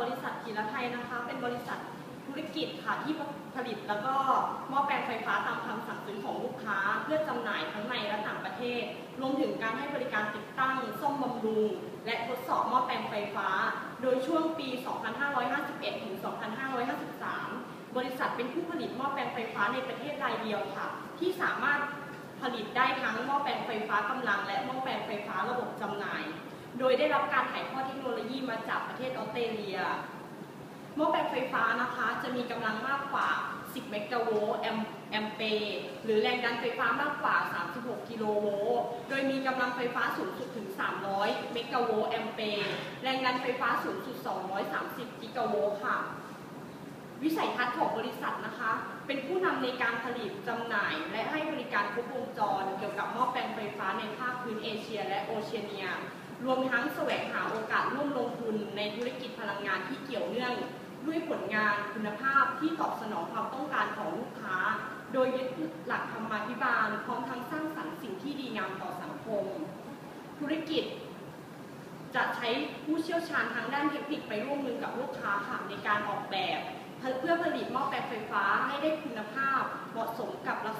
บริษัทกีรไทยนะคะ เป็นบริษัทธุรกิจค่ะที่ผลิตแล้วก็ม้อแปลงไฟฟ้าตามคำสั่งซื้อของลูกค้า เพื่อจำหน่ายทั้งในและต่างประเทศ รวมถึงการให้บริการติดตั้งซ่อมบำรุง และทดสอบหม้อแปลงไฟฟ้า โดยช่วงปี 2551 ถึง 2553 บริษัทเป็นผู้ผลิตหม้อแปลงไฟฟ้าในประเทศรายเดียวค่ะ ที่สามารถผลิตได้ทั้งหม้อแปลงไฟฟ้ากำลัง และหม้อแปลงไฟฟ้าระบบจำหน่าย โดยได้รับการถ่ายทอดเทคโนโลยีมาจากประเทศออสเตรเลียหม้อแปลงไฟฟ้านะคะจะมีกำลังมากกว่า 10 เมกะโวลต์แอมแอมเปร์ หรือแรงดันไฟฟ้ามากกว่า 36 กิโลโวลต์ โดยมีกำลังไฟฟ้าสูงสุดถึง 300 เมกะโวลต์แอมเปร์ แรงดันไฟฟ้าสูงสุด 230 กิกะโวลต์ค่ะ วิสัยทัศน์ของบริษัทนะคะ เป็นผู้นำในการผลิตจำหน่าย และให้บริการครบวงจร เกี่ยวกับหม้อแปลงไฟฟ้าในภาคพื้นเอเชีย และโอเชียเนีย รวมทั้งแสวงหาโอกาสร่วมลงทุนในธุรกิจพลังงานที่เกี่ยวเนื่อง ด้วยผลงานคุณภาพที่ตอบสนองความต้องการของลูกค้า โดยยึดหลักธรรมาภิบาลพร้อมทั้งสร้างสรรค์สิ่งที่ดีงามต่อสังคม ธุรกิจจะใช้ผู้เชี่ยวชาญทางด้านเทคนิคไปร่วมมือกับลูกค้าค่ะในการออกแบบ เพื่อผลิตหม้อแปลงไฟฟ้าให้ได้คุณภาพเหมาะสมกับลัก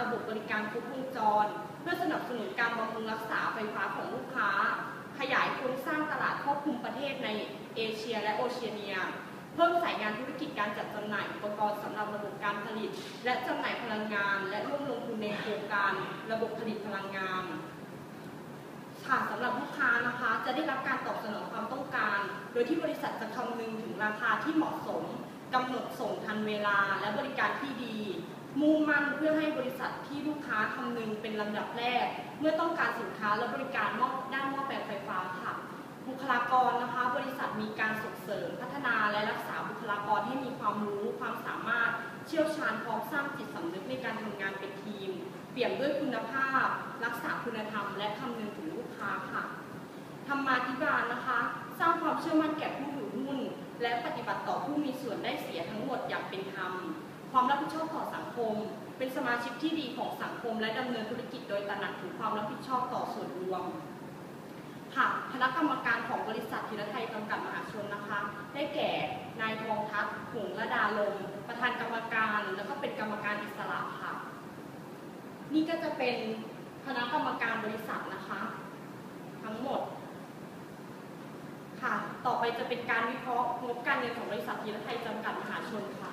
ระบบบริการครบวงจร เพื่อสนับสนุนการบำรุงรักษาไฟฟ้าของลูกค้า ขยายโครงสร้างตลาดครอบคลุมประเทศในเอเชียและโอเชียเนีย เพิ่มสายงานธุรกิจการจัดจำหน่ายอุปกรณ์สำหรับระบบการผลิต และจำหน่ายพลังงาน และร่วมลงทุนในโครงการระบบผลิตพลังงานค่ะสำหรับลูกค้านะคะจะได้รับการตอบสนองความต้องการ โดยที่บริษัทจะคำนึงถึงราคาที่เหมาะสมกำหนดส่งทันเวลาและบริการที่ดี มุ่งมั่นเพื่อให้บริษัทที่ลูกค้าคำนึงเป็นลำดับแรก เมื่อต้องการสินค้าและบริการด้านหม้อแปลงไฟฟ้าค่ะ บุคลากรนะคะ บริษัทมีการส่งเสริมพัฒนาและรักษาบุคลากรให้มีความรู้ความสามารถเชี่ยวชาญพร้อมสร้างจิตสำนึกในการทำงานเป็นทีม เปี่ยมด้วยคุณภาพ รักษาคุณธรรม และคำนึงถึงลูกค้าค่ะธรรมาธิบาลนะคะ สร้างความเชื่อมั่นแก่ผู้ถือหุ้น และปฏิบัติต่อผู้มีส่วนได้เสียทั้งหมดอย่างเป็นธรรม ความรับผิดชอบต่อสังคม เป็นสมาชิกที่ดีของสังคม และดำเนินธุรกิจโดยตระหนักถึงความรับผิดชอบต่อส่วนรวมค่ะคณะกรรมการของบริษัทธีรไทยจำกัดมหาชนนะคะ ได้แก่นายทองทัศน์หงระดาลม ประธานกรรมการ แล้วก็เป็นกรรมการอิสระค่ะ นี่ก็จะเป็นคณะกรรมการบริษัทนะคะ ทั้งหมดค่ะ ต่อไปจะเป็นการวิเคราะห์งบการเงินของบริษัทธีรไทยจำกัดมหาชนค่ะ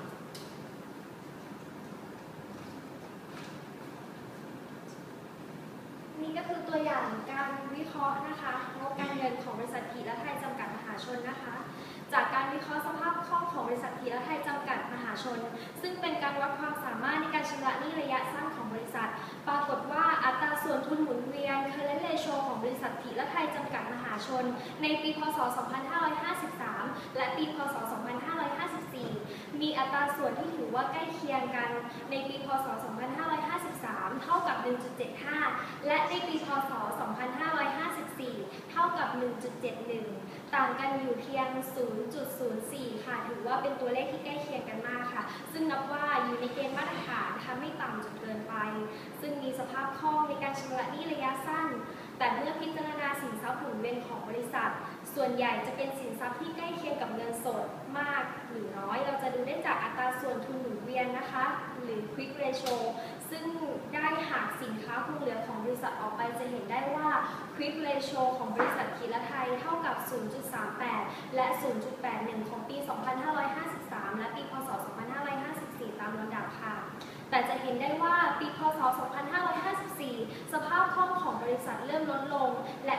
นี่ก็คือตัวอย่างการวิเคราะห์นะคะงบการเงินของบริษัททีและไทยจำกัดมหาชนนะคะ จากการวิเคราะห์สภาพคล่องของบริษัททีและไทยจำกัดมหาชน ซึ่งเป็นการวัดความสามารถในการชำระหนี้ระยะสั้นของบริษัท ปรากฏว่าอัตราส่วนทุนหมุนเวียน current ratio ของบริษัททีและไทยจำกัดมหาชน ในปีพศ 2553 และปีพศ 2554 มีอัตราส่วนที่ถือว่าใกล้เคียงกันในปีพศ 2553 เท่ากับ 1.75 และในปีพศ 2554 เท่ากับ 1.71 ต่างกันอยู่เพียง 0.04 ค่ะ ถือว่าเป็นตัวเลขที่ใกล้เคียงกันมากค่ะ ซึ่งนับว่าอยู่ในเกณฑ์มาตรฐานทำไม่ต่ำจนเกินไป ซึ่งมีสภาพคล่องในการชำระหนี้ระยะสั้น แต่เมื่อพิจารณาสินทรัพย์หมุนเวียนของบริษัท ส่วนใหญ่จะเป็นสินทรัพย์ที่ใกล้เคียงกับเงินสดมากหรือน้อย เราจะดูได้จากอัตราส่วนทุนหมุนเวียนนะคะ หรือ quick ratio ซึ่งได้หากสินค้าคงเหลือของบริษัทออกไปจะเห็นได้ว่า quick ratio ของบริษัทคีรไทยเท่ากับ 0.38 และ 0.81 ของปี 2553 และปีพศ 2554 ตามลำดับค่ะ แต่จะเห็นได้ว่าปีพศ 2554 สภาพคล่องของบริษัทเริ่มลดลง และ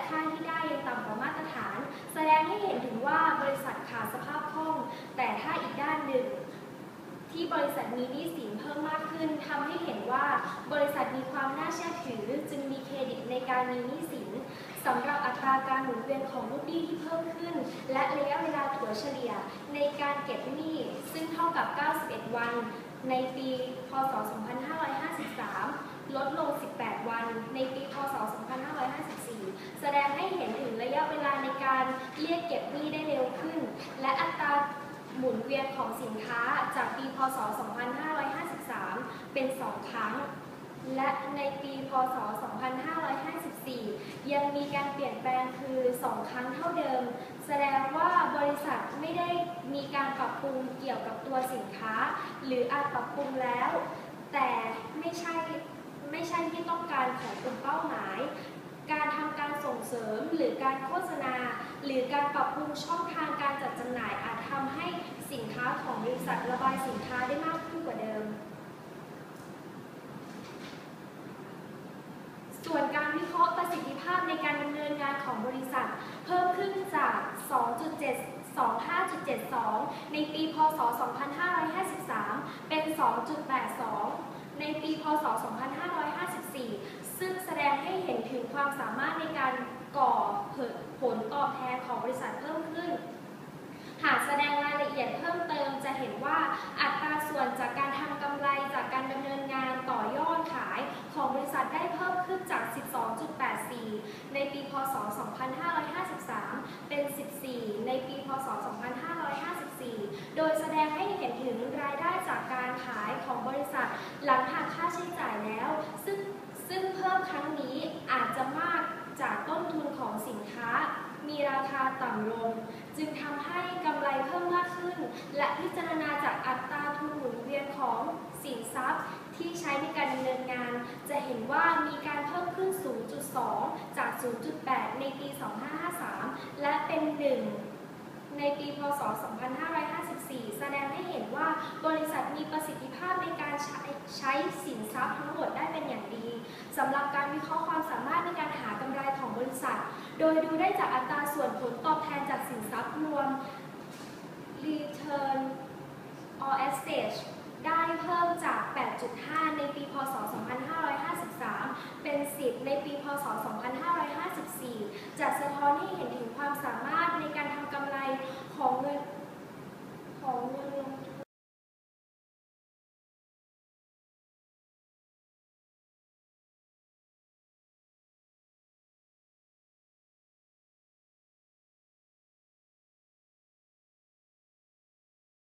ษัทมีหนี้สินเพิ่มมากขึ้นทำให้เห็นว่าบริษัทมีความน่าเชื่อถือ จึงมีเครดิตในการมีหนี้สินสำหรับอัตราการหมุนเวียนของลูกหนี้ที่เพิ่มขึ้น และระยะเวลาถัวเฉลี่ยในการเก็บหนี้ซึ่งเท่ากับ 91 วัน ในปีพศ 2553 ลดลง 18 วัน ในปีพศ 2554 แสดงให้เห็นถึงระยะเวลาในการเรียกเก็บหนี้ได้เร็วขึ้น และอัตรา หมุนเวียนของสินค้าจากปี พศ 2553 เป็น 2 ครั้ง และในปี พศ 2554 ยังมีการเปลี่ยนแปลงคือ 2 ครั้งเท่าเดิม แสดงว่าบริษัทไม่ได้มีการปรับปรุงเกี่ยวกับตัวสินค้า หรืออาจปรับปรุงแล้ว แต่ไม่ใช่ไม่ใช่ที่ต้องการของกลุ่มเป้าหมาย การทำการส่งเสริมหรือการโฆษณา หรือการปรับปรุงช่องทางการจัดจำหน่ายอาจทำให้สินค้าของบริษัทระบายสินค้าได้มากขึ้นกว่าเดิม ส่วนการวิเคราะห์ประสิทธิภาพในการดำเนินงานของบริษัท เพิ่มขึ้นจาก 2.725.72 ในปี พศ 2553 เป็น 2.82 ในปี พศ 2554 ซึ่งแสดงให้เห็นถึงความสามารถในการก่อผลตอบแทนของบริษัทเพิ่มขึ้น หากแสดงรายละเอียดเพิ่มเติมจะเห็นว่าอัตราส่วนจากการทำกำไรจากการดำเนินงานต่อยอดขายของบริษัทได้เพิ่มขึ้นจาก 12.84 ในปี พศ 2553 เป็น 14 ในปี พศ 2554 โดย เห็นถึงรายได้จากการขายของบริษัท หลังหักค่าใช้จ่ายแล้ว ซึ่งซึ่งเพิ่มครั้งนี้อาจจะมากจากต้นทุนของสินค้า มีราคาต่ำลง จึงทำให้กำไรเพิ่มมากขึ้น และพิจารณาจากอัตราทุนหมุนเวียนของสินทรัพย์ที่ใช้ในการดำเนินงาน จะเห็นว่ามีการเพิ่มขึ้น 0.2 จาก 0.8 ในปี 2553 และเป็น 1 ในปี พศ 2554 แสดงให้เห็นว่าบริษัทมีประสิทธิภาพในการใช้ใช้สินทรัพย์ทั้งหมดได้เป็นอย่างดีสำหรับการวิเคราะห์ความสามารถในการหากำไรของบริษัท โดยดูได้จากอัตราส่วนผลตอบแทนจากสินทรัพย์รวม Return on Assets ได้เพิ่มจาก 8.5 ในปี พศ 2553 เป็น 10 ในปี พศ 2554 จะสะท้อนให้เห็นถึงความสามารถ 好嘞。